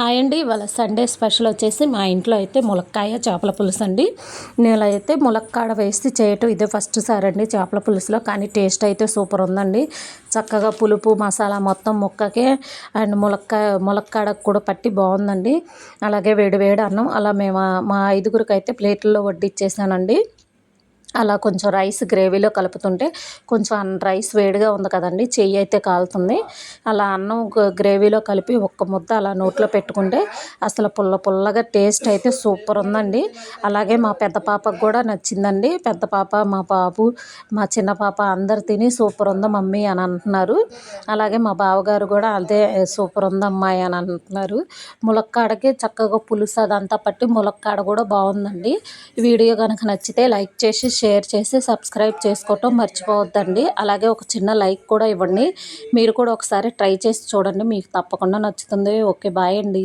Hi అండి. ఇవాళ Sunday special వచ్చేసి మా ఇంట్లో అయితే ములక్కాయ చేపల పులుసు అండి. నేను అయితే ములక్కాడ వేసి చేయటం ఇదే ఫస్ట్ సారి అండి చేపల పులుసులో. కానీ టేస్ట్ అయితే సూపర్ ఉందండి. చక్కగా పులుపు మసాలా మొత్తం ముక్కకే అండ్ ములక్కాయ ములక్కాడకు కూడా పట్టి బాగుందండి. అలాగే వేడి వేడి అన్నం. అలా మేము మా ఐదుగురికి అయితే ప్లేట్లలో వడ్డిచ్చేసానండి. అలా కొంచెం రైస్ గ్రేవీలో కలుపుతుంటే కొంచెం రైస్ వేడిగా ఉంది కదండి చెయ్యి అయితే కాలుతుంది. అలా అన్నం గ్రేవీలో కలిపి ఒక్క ముద్ద అలా నోట్లో పెట్టుకుంటే అసలు పుల్ల పుల్లగా టేస్ట్ అయితే సూపర్ ఉందండి. అలాగే మా పెద్ద పాపకు కూడా నచ్చిందండి. పెద్ద పాప మా బాబు మా చిన్న పాప అందరు తిని సూపర్ ఉంది మమ్మీ అని అంటున్నారు. అలాగే మా బావగారు కూడా అదే సూపర్ ఉంది అమ్మాయి అని అంటున్నారు. ములక్కాడకి చక్కగా పులుసు అదంతా పట్టి ములక్కాడ కూడా బాగుందండి. వీడియో కనుక నచ్చితే లైక్ చేసి షేర్ చేసి సబ్స్క్రైబ్ చేసుకోవటం మర్చిపోవద్దండి. అలాగే ఒక చిన్న లైక్ కూడా ఇవ్వండి. మీరు కూడా ఒకసారి ట్రై చేసి చూడండి. మీకు తప్పకుండా నచ్చుతుంది. ఓకే బాయ్ అండి.